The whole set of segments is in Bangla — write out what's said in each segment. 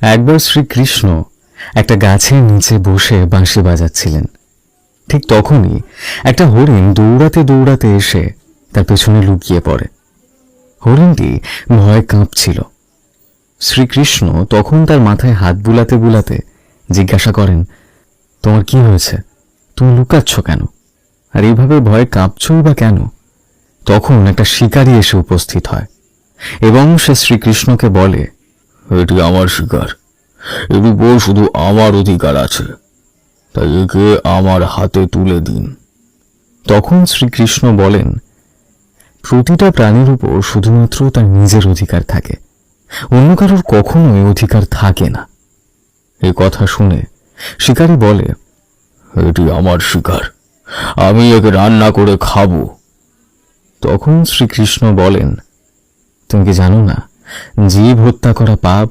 একবার শ্রীকৃষ্ণ একটা গাছের নিচে বসে বাঁশি বাজাচ্ছিলেন। ঠিক তখনই একটা হরিণ দৌড়াতে দৌড়াতে এসে তার পেছনে লুকিয়ে পড়ে। হরিণটি ভয় কাঁপছিল। শ্রীকৃষ্ণ তখন তার মাথায় হাত বুলাতে বুলাতে জিজ্ঞাসা করেন, তোমার কি হয়েছে? তুমি লুকাচ্ছ কেন? আর এইভাবে ভয় কাঁপছই বা কেন? তখন একটা শিকারী এসে উপস্থিত হয় এবং সে শ্রীকৃষ্ণকে বলে এটি আমার শিকার। এর উপর শুধু আমার অধিকার আছে। তাই একে আমার হাতে তুলে দিন। তখন শ্রীকৃষ্ণ বলেন, প্রতিটা প্রাণীর উপর শুধুমাত্র তার নিজের অধিকার থাকে। অন্য কারোর কখনোই অধিকার থাকে না। এই কথা শুনে শিকারী বলে, এটি আমার শিকার। আমি একে রান্না করে খাব। তখন শ্রীকৃষ্ণ বলেন, তুমি কি জানো না জীব হত্যা করা পাপ?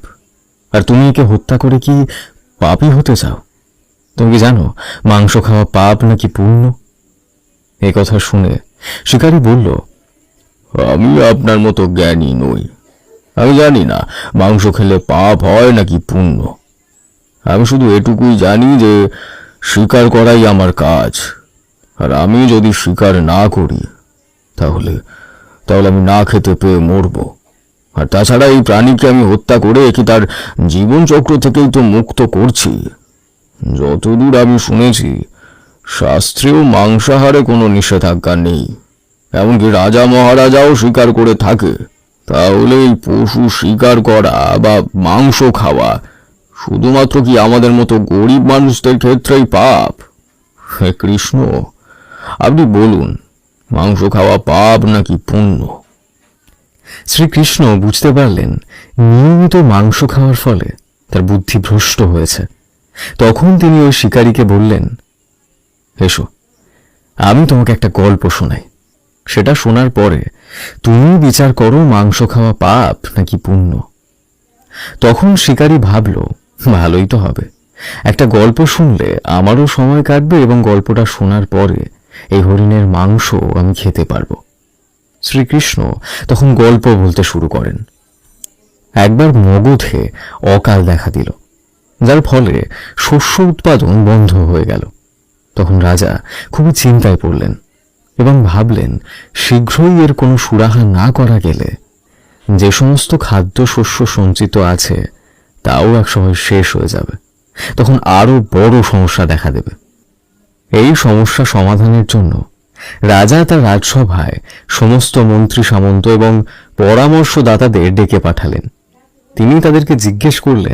আর তুমি একে হত্যা করে কি পাপই হতে চাও? তুমি কি জানো, মাংস খাওয়া পাপ নাকি পুণ্য? এই কথা শুনে শিকারী বলল, আমি আপনার মতো জ্ঞানী নই। আমি জানি না, মাংস খেলে পাপ হয় নাকি পুণ্য। আমি শুধু এটুকুই জানি যে স্বীকার করাই আমার কাজ। আর আমি যদি স্বীকার না করি, তাহলে তাহলে আমি না খেতে পেয়ে মরব। আর তাছাড়া এই প্রাণীকে আমি হত্যা করে কি তার জীবনচক্র থেকেই তো মুক্ত করছি। যতদূর আমি শুনেছি, শাস্ত্রেও মাংসাহারে কোনো নিষেধাজ্ঞা নেই। এমনকি রাজা মহারাজাও স্বীকার করে থাকে। তাহলে এই পশু শিকার করা বা মাংস খাওয়া শুধুমাত্র কি আমাদের মতো গরিব মানুষদের ক্ষেত্রেই পাপ? হে কৃষ্ণ, আপনি বলুন, মাংস খাওয়া পাপ নাকি পুণ্য? শ্রীকৃষ্ণ বুঝতে পারলেন, নিয়মিত মাংস খাওয়ার ফলে তার বুদ্ধি ভ্রষ্ট হয়েছে। তখন তিনি ওই শিকারীকে বললেন, এসো, আমি তোমাকে একটা গল্প শোনাই। সেটা শোনার পরে তুমি বিচার করো মাংস খাওয়া পাপ নাকি পুণ্য? তখন শিকারী ভাবল, ভালোই তো হবে। একটা গল্প শুনলে আমারও সময় কাটবে এবং গল্পটা শোনার পরে এই হরিণের মাংস আমি খেতে পারব। শ্রীকৃষ্ণ তখন গল্প বলতে শুরু করেন। একবার মগধে অকাল দেখা দিল, যার ফলে শস্য উৎপাদন বন্ধ হয়ে গেল। তখন রাজা খুবই চিন্তায় পড়লেন এবং ভাবলেন, শীঘ্রই এর কোনো সুরাহা না করা গেলে যে সমস্ত খাদ্য শস্য সঞ্চিত আছে, তাও একসময় শেষ হয়ে যাবে। তখন আরও বড় সমস্যা দেখা দেবে। এই সমস্যা সমাধানের জন্য রাজা তার রাজসভায় সমস্ত মন্ত্রী সামন্ত এবং পরামর্শদাতাদের ডেকে পাঠালেন। তিনি তাদেরকে জিজ্ঞেস করলেন